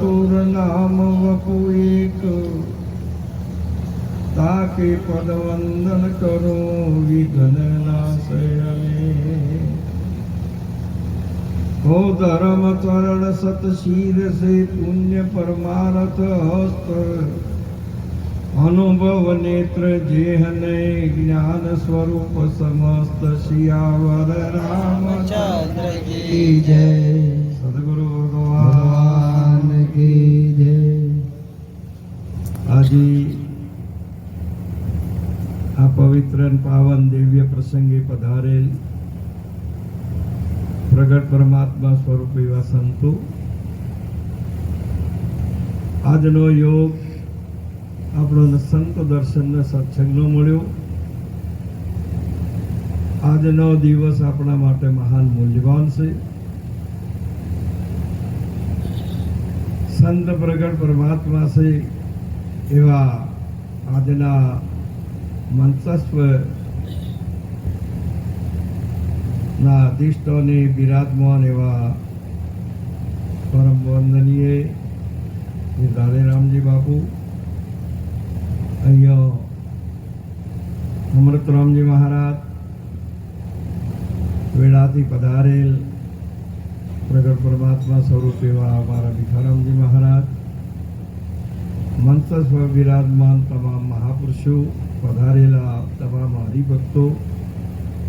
તુર નામ વપુ એક. તાકે પદ વંદન કરો વિઘ્ન નાશયને હો ધર્મ ચરણ સત શીર સે પુણ્ય પરમારથ હસ્ત. અનુભવ નેત્ર જેહને જ્ઞાન સ્વરૂપ સમસ્ત શિયાવર રામચંદ્ર કી જય. આજે આ પવિત્ર પાવન દિવ્ય પ્રસંગે પધારેલ પ્રગટ પરમાત્મા સ્વરૂપ એવા સંતો, આજનો યોગ આપણો સંત દર્શનને સત્સંગનો મળ્યો. આજનો દિવસ આપણા માટે મહાન મૂલ્યવાન છે. સંત પ્રગટ પરમાત્મા છે. એવા આજના મંચસ્વ ના અધિષ્ઠોને બિરાજમાન એવા પરમ વંદનીય રાધેરામજી બાપુ, અહીંયા અમૃતરામજી મહારાજ, વેળાથી પધારેલ પ્રગટ પરમાત્મા સ્વરૂપ એવા અમારા ભીખારામજી મહારાજ મંચસ્વ વિરાજમાન તમામ મહાપુરુષો, પધારેલા તમામ હરિભક્તો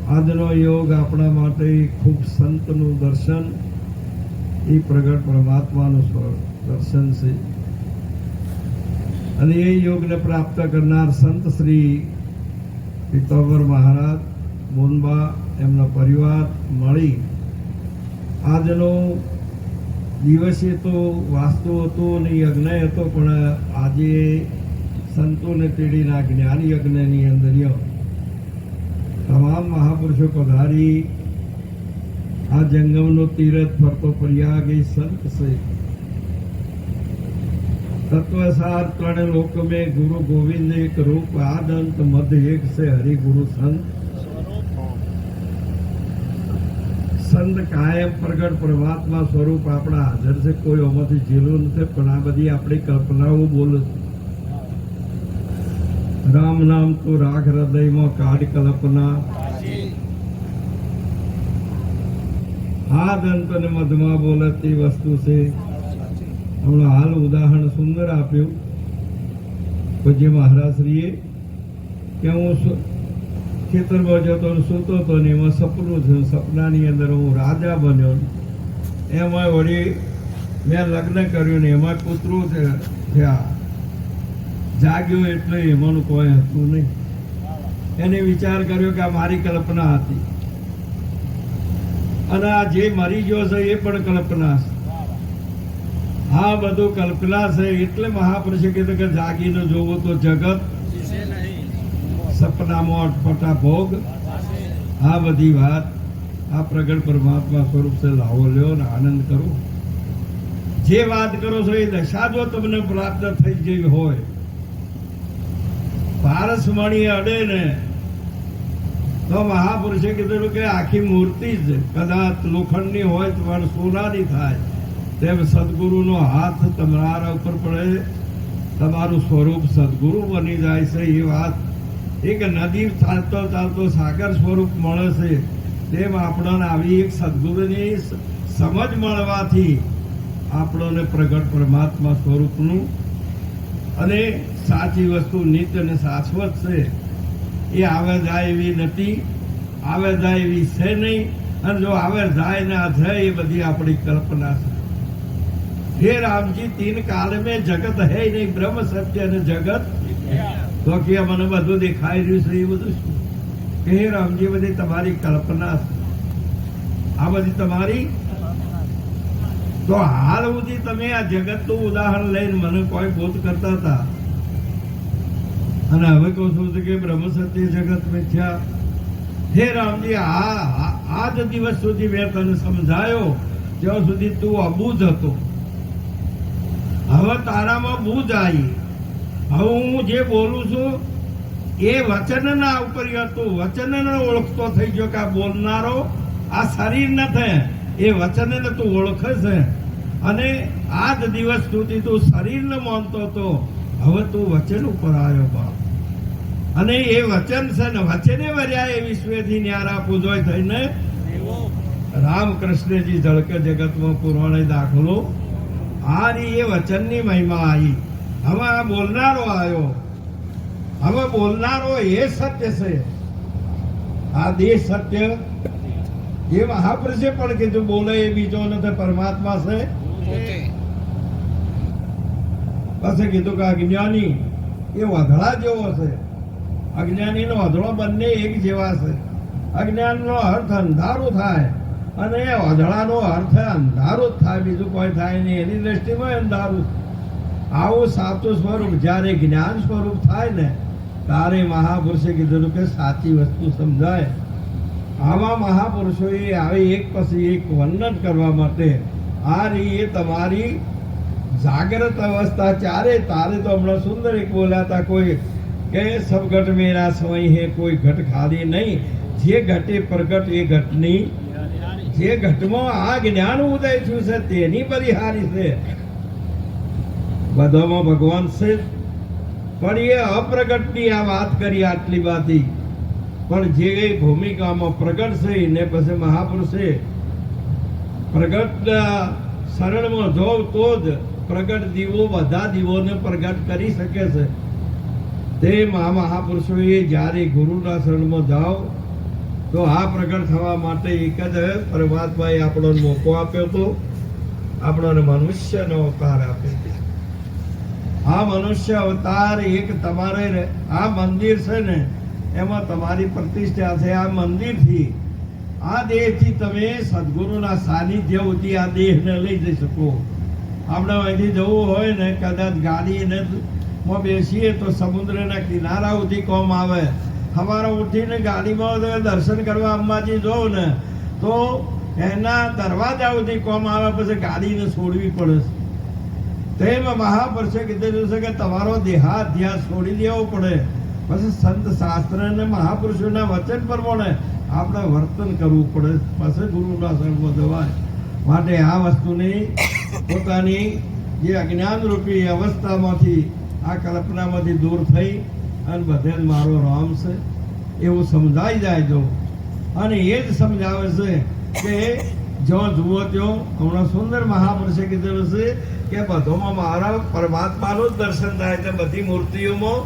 આજનો યોગ આપણા માટે ખૂબ સંતનું દર્શન. એ પ્રગટ પરમાત્માનું સ્વર દર્શન છે. અને એ યોગને પ્રાપ્ત કરનાર સંત શ્રી પિત્તોબર મહારાજ, મોનબા, એમનો પરિવાર મળી. આજનો દિવસે તો વાસ્તો હતો અને યજ્ઞ હતો, પણ આજે સંતોને તેડીના જ્ઞાન યજ્ઞની અંદર તમામ મહાપુરુષો પધારી. આ જંગમનો તીરથ ફરતો પ્રયાગ એ સંત છે. તત્વસાર ત્રણ લોક મેં ગુરુ ગોવિંદ એક રૂપ આદંત મધ એક છે, હરિગુરુ સંત. સંત કાયમ પ્રગટ પરમાત્મા સ્વરૂપ આપણા હાજર છે. કોઈ આમાંથી ઝીલું નથી, પણ આ બધી આપણી કલ્પનાઓ બોલે છે. રામ નામ તો રાખ હૃદયમાં કાઢ કલ્પના. આ દંત અને મધમાં તે વસ્તુ છે. હમણાં હાલ ઉદાહરણ સુંદર આપ્યું. પૂજ્ય મહારાજશ્રીએ કે હું ખેતરમાં જતો ને સૂતો હતો ને એમાં સપનું થયું, સપનાની અંદર હું રાજા બન્યો. એમાં વળી મેં લગ્ન કર્યું ને એમાં કૂતરું થયા. જાગ્યો એટલે એમાંનું કોઈ હતું નહીં. એને વિચાર કર્યો કે આ મારી કલ્પના હતી. અને આ જે મરી ગયો છે એ પણ કલ્પના છે. આ બધું કલ્પના છે એટલે મહાપુરુષે કીધું કે જાગીને જોવું તો જગત સપનામાં અટપટા ભોગ. આ બધી વાત આ પ્રગટ પરમાત્મા સ્વરૂપ છે, લાવો લ્યો અને આનંદ કરો. જે વાત કરો છો એ દશા જો તમને પ્રાપ્ત થઈ ગઈ હોય, પારસમણી અડે ને તો મહાપુરુષે કીધેલું કે આખી મૂર્તિ જ કદાચ લોખંડની હોય તો પણ સોનાની થાય. તેમ સદગુરુનો હાથ તમારા ઉપર પડે. તમારું સ્વરૂપ સદગુરુ બની જાય છે, એ વાત એક નદી ચાલતો ચાલતો સાગર સ્વરૂપ મળે છે. તેમ આપણને આવી એક સદગુરુની સમજ મળવાથી આપણને પ્રગટ પરમાત્મા સ્વરૂપનું અને સાચી વસ્તુ નિત્ય અને શાશ્વત છે. એ આવે જાય એવી નથી, આવે જાય એવી છે નહીં, અને જો આવે જાય ને જાય એ બધી આપણી કલ્પના છે. હે રામજી, તીન કાલ મેં જગત હૈ નહીં, બ્રહ્મ સત્ય અને જગત. તો કે મને બધું દેખાઈ રહ્યું છે, એ બધું શું? કે હે રામજી બધી તમારી કલ્પના આ બધી તમારી તો હાલ સુધી તમે આ જગતનું ઉદાહરણ લઈને મને કોઈ બોધ કરતા હતા. અને હવે કહું છું કે બ્રહ્મ સત્ય જગત મિથ્યા. હે રામજી, આ આ- આ જ દિવસ સુધી મેં તને સમજાયો, જ્યાં સુધી તું અબૂજ હતો. હવે તારામાં બુજ આવી. હવે હું જે બોલું છું, એ વચનના ઉપર હતું વચનને ઓળખતો થઈ ગયો કે આ બોલનારો આ શરીર નથી એ વચનને તું ઓળખે છે. અને આ જ દિવસ સુધી તું શરીરને માનતો હતો, હવે તું વચન ઉપર આવ્યો બાપ. અને એ વચન છે ને, વચને વર્યા એ વિશ્વેથી ન્યારા પૂજોય થઈને રામકૃષ્ણજી ઝળકે જગતમાં પુરાણે દાખલો. આ એ વચનની મહિમા આવી હવે આ બોલનારો આવ્યો હવે બોલનારો એ સત્ય છે. આ દેશ સત્ય. એ મહાપુરુષે પણ કીધું બોલે એ બીજો નથી પરમાત્મા છે. પછી કીધું કે અજ્ઞાની એ વધળા જેવો છે. અજ્ઞાની નો વાધળો બંને એક જેવા છે. અજ્ઞાન નો અર્થ અંધારું થાય અને વાધળાનો અર્થ અંધારું જ થાય. બીજું કોઈ થાય નહીં. એની દ્રષ્ટિમાં અંધારું આવું સાચું સ્વરૂપ, જ્યારે જ્ઞાન સ્વરૂપ થાય ને, ત્યારે મહાપુરુષે કીધેલું કે સાચી વસ્તુ સમજાય. આવા મહાપુરુષોએ આવી એક પછી એક વર્ણન કરવા માટે, આ રીતે તમારી જાગ્રત અવસ્થા ચારે, તારે તો હમણાં સુંદર એક બોલ્યા હતા કોઈ કે સબ ઘટ મેરા સમય હે, કોઈ ઘટ ખાલી નહીં. જે ઘટે પ્રગટ એ ઘટની, જે ઘટમાં આ જ્ઞાન ઉદય થયું છે, તેની પરિહારી છે. બધામાં ભગવાન છે. પણ એ અપ્રગટની આ વાત કરી આટલી બાતી પણ જે ભૂમિકામાં પ્રગટ છે ને પછી મહાપુરુષે પ્રગટ શરણમાં જોવ તો જ પ્રગટ દીવો, બધા દીવોને પ્રગટ કરી શકે છે. તે મહા મહાપુરુષોએ જ્યારે ગુરુના શરણમાં જાઓ, તો આ પ્રગટ થવા માટે એક જ પરમાત્માએ આપણો મોકો આપ્યો હતો. આપણને મનુષ્યનો અવતાર આપ્યો આ મનુષ્ય અવતાર એક તમારે આ મંદિર છે ને, એમાં તમારી પ્રતિષ્ઠા છે. આ મંદિરથી, આ દેહથી તમે સદગુરુના સાનિધ્ય સુધી આ દેહને લઈ જઈ શકો. આપણે અહીંથી જવું હોય ને, કદાચ ગાડીને માં બેસીએ તો સમુદ્રના કિનારા સુધી કોમ આવે. સવારે ઉઠીને ગાડીમાં દર્શન કરવા અંબાજી જાઓ ને, તો એના દરવાજા સુધી કોમ આવે, પછી ગાડીને છોડવી પડે તેમ મહાપુરુષે કીધેલું છે કે તમારો દેહાધ્યાસ છોડી દેવો પડે. પછી સંત શાસ્ત્ર અને મહાપુરુષોના વચન પ્રમાણે આપણે વર્તન કરવું પડે. પછી ગુરુના શરણમાં જવાય. માટે આ વસ્તુની પોતાની જે અજ્ઞાનરૂપી અવસ્થામાંથી, આ કલ્પનામાંથી દૂર થઈ અને બધે મારો રામ છે. એવું સમજાઈ જાય જો અને એ જ સમજાવે છે કે જો જુઓ ત્યાં હમણાં સુંદર મહાપુરુષે કીધેલું છે કે બધોમાં મારા પરમાત્માનું જ દર્શન થાય છે, બધી મૂર્તિઓમાં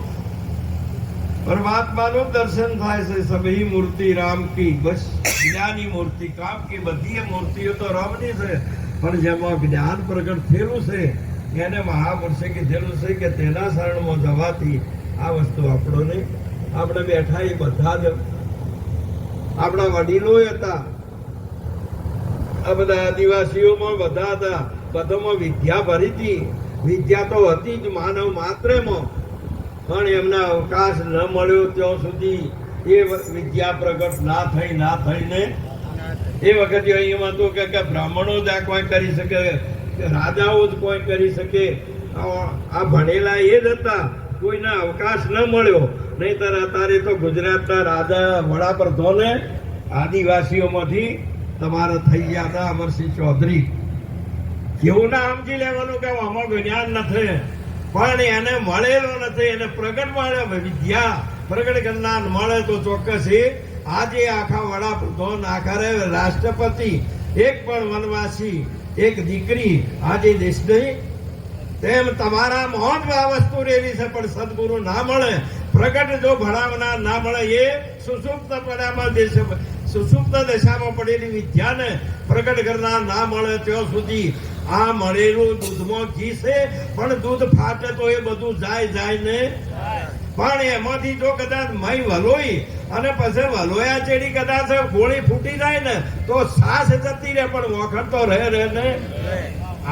પરમાત્માનું દર્શન થાય છે, સભી મૂર્તિ, રામ કી, બસ જ્ઞાની મૂર્તિ, કામ કી, બધી મૂર્તિઓ તો રામની છે. પણ જેમાં જ્ઞાન પ્રગટ થયેલું છે, એને મહાપુરુષે કીધેલું છે કે તેના શરણમાં જવાથી આ વસ્તુ આપણો નહીં. આપણે બેઠા એ બધા જ આપણા વડીલો હતા આ બધા આદિવાસીઓમાં બધા હતા. બધામાં વિદ્યા ભરી હતી વિદ્યા તો હતી જ માનવ માત્રમાં. પણ એમને અવકાશ ન મળ્યો ત્યાં સુધી એ વિદ્યા પ્રગટ ના થઈ, ના થઈને એ વખતે અહીંયા તો કે બ્રાહ્મણો જ આ કોઈ કરી શકે રાજાઓ જ કોઈ કરી શકે. આ ભણેલા એ જ હતા. કોઈને અવકાશ ન મળ્યો. નહીતર અત્યારે તો ગુજરાતના રાજા વડાપ્રધાને આદિવાસીઓમાંથી તમારે થઈ ગયા હતા અમરસિંહ ચૌધરી. કેવું ના સમજી લેવાનું કે આમાં જ્ઞાન નથી. પણ એને મળેલો નથી, એને પ્રગટ મળે વિદ્યા પ્રગટ જ્ઞાન મળે તો ચોક્કસ આજે આખા વડાપ્રધાન આખરે રાષ્ટ્રપતિ, એક પણ વનવાસી, એક દીકરી આજે દેશ નહીં. તેમ તમારા મોહન આ વસ્તુ રેવી છે, પણ સદગુરુ ના મળે. પ્રગટ જો ભણાવનાર ના મળે એ સુસુપ્ત પડામાં દેશ સુસુપ્ત દશામાં પડેલી વિદ્યાને પ્રગટ કરનાર ના મળે ત્યાં સુધી આ મળેલું દૂધમાં ઘી છે, પણ દૂધ ફાટે તો એ બધું જાય જાય ને? પણ એમાંથી જો કદાચ મય વલોઈ અને પછી વલોયા ચેડી કદાચ ગોળી ફૂટી જાય ને, તો સાસ જતી રહે, પણ વખત તો રહે રહે ને?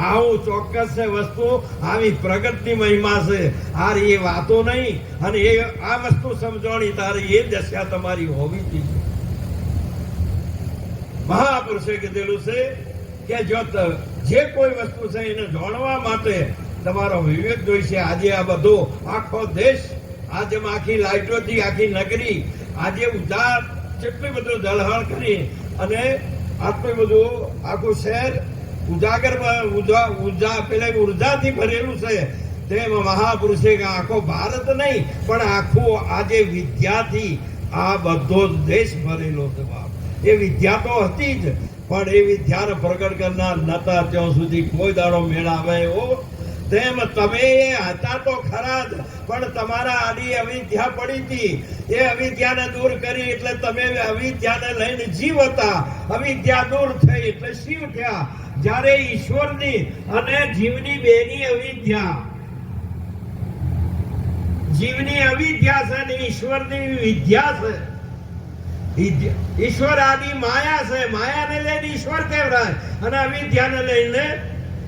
આવું ચોક્કસ છે વસ્તુ, આવી પ્રગટની મહિમા છે. આ એ વાતો નહીં, અને એ આ વસ્તુ સમજવાની તારે એ દશા તમારી હોવી જોઈએ. મહાપુરુષે કીધેલું છે કે જો જે કોઈ વસ્તુ છે એને જાણવા માટે તમારો વિવેક જોઈશે. આજે આ બધો આખો દેશ, આજે આખી લાઈટોથી આખી નગરી, આજે ઉદાર કેટલી બધું જળહળ કરી અને આટલું બધું આખું શહેર ઉજાગર ઉજા પેલા ઉર્જાથી ભરેલું છે. તેમ મહાપુરુષે આખો ભારત નહીં, પણ આખું આજે વિદ્યાથી આ બધો જ દેશ ભરેલો છે એ વિદ્યા તો હતી જ, પણ એ વિદ્યાને પ્રગટ કરનાર નતા ત્યાં સુધી કોઈ દાડો મેળાવે એવો. તેમ તમે એ હતા તો ખરા જ, પણ તમારા આની અવિદ્યા પડી હતી. એ અવિદ્યાને દૂર કરી એટલે તમે અવિદ્યાને લઈને જીવ હતા. અવિદ્યા દૂર થઈ એટલે શિવ થયા. જ્યારે ઈશ્વરની અને જીવની બેની અવિદ્યા. જીવની અવિદ્યા છે અને ઈશ્વરની વિદ્યા છે. ઈશ્વર આદિ માયા છે. માયાને લઈને ઈશ્વર કહેવાય અને અવિદ્યાને લઈને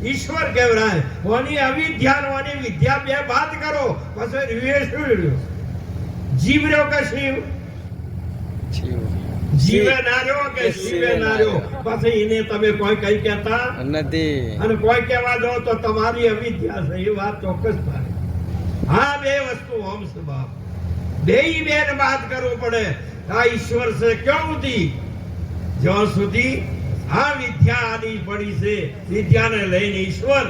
ઈશ્વર કહેવાય ઓની અવિદ્યાન ઓની વિદ્યા બે વાત કરો. પછી રીવે શું રહ્યું? જીવ રહ્યો કે શિવ? જીવે ના રહ્યો કે શિવે ના રહ્યો પછી એને તમે કોઈ કઈ કહેતા? નથી. અને કોઈ કહેવા દો તો તમારી અવિદ્યા છે. એ વાત ચોક્કસ થાય હા બે વસ્તુ ઓમ બાપ બે બેન વાત કરવું પડે. આ ઈશ્વર છે ક્યાં સુધી? જ્યાં સુધી આ વિદ્યા આદિ પડી છે, વિદ્યાને લઈને ઈશ્વર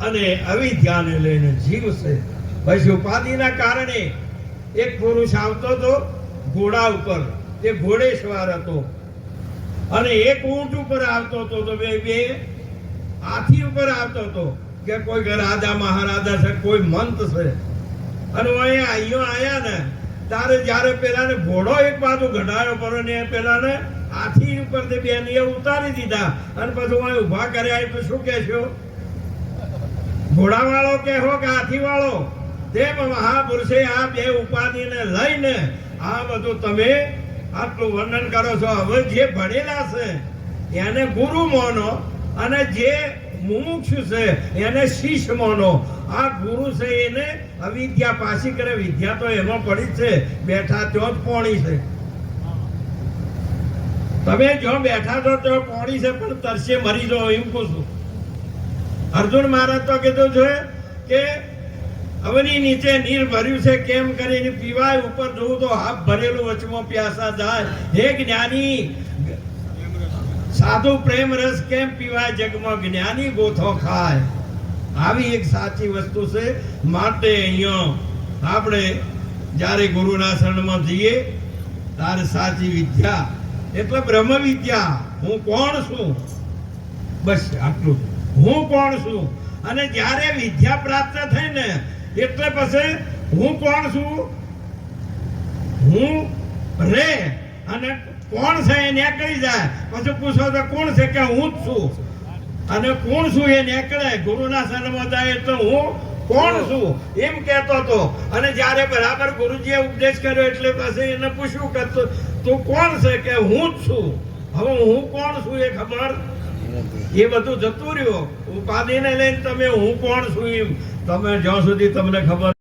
અને અવિદ્યાને લઈને જીવ છે. પછી ઉપાધિના કારણે એક પુરુષ આવતો હતો ઘોડા ઉપર, તે ઘોડે સવાર હતો. અને એક ઊંટ ઉપર આવતો હતો, તો બે બે હાથી ઉપર આવતો હતો કે કોઈ રાજા મહારાજા છે, કોઈ મંત છે. અને અહીંયા અહીંયા આવ્યા ને તારે જ્યારે પેલાને ઘોડો એક બાજુ ઘટાડ્યો પર ને પેલાને હાથી તે બેન એ ઉતારી દીધા. અને પછી હું ઊભા કર્યા એટલે શું કહેશો ઘોડાવાળો કહેવો કે હાથીવાળો? તે મહાપુરુષે આ બે ઉપાધિને લઈને આ બધું તમે આટલું વર્ણન કરો છો. હવે જે ભણેલા છે, એને ગુરુ માનો અને જે મુમુક્ષુ છે એને શીશ માનો. આ ગુરુ છે એને અવિદ્યા પાછી કરે. વિદ્યા તો એમાં પડી છે. બેઠા ત્યાં જ પોણી છે. તમે જો બેઠા છો તો પોણી છે, પણ તરસે મરી જાઓ એમ કહું છું. અર્જુન મહારાજ તો કીધું છે કે અવની નીચે નીર ભર્યું છે, કેમ કરીને પીવાય ઉપર જોવું તો હાફ ભરેલું વચમાં પ્યાસા જાય. હે જ્ઞાની સાધુ પ્રેમ રસ કેમ પીવાય જગમાં જ્ઞાની ગોથો ખાય? આવી એક સાચી વસ્તુ છે. માટે અહીંયા આપણે જ્યારે ગુરુના શરણમાં જઈએ, ત્યારે સાચી વિદ્યા, એટલે બ્રહ્મ વિદ્યા હું કોણ છું? બસ આટલું. હું કોણ છું? અને જ્યારે વિદ્યા પ્રાપ્ત થઈ ને, એટલે પછી હું કોણ છું? હું રે. અને કોણ છે એ નીકળી જાય? પછી પૂછો તો કોણ છે કે હું જ છું? અને કોણ છું એ નીકળે? ગુરુના જાય એટલે હું કોણ છું? એમ કહેતો હતો. અને જ્યારે બરાબર ગુરુજીએ ઉપદેશ કર્યો એટલે પછી એને પૂછ્યું કે તું- તું કોણ છે કે હું જ છું? હવે હું કોણ છું એ ખબર? એ બધું જતું રહ્યું. ઉપાધિને લઈને તમે હું કોણ છું એમ? તમે જ્યાં સુધી તમને ખબર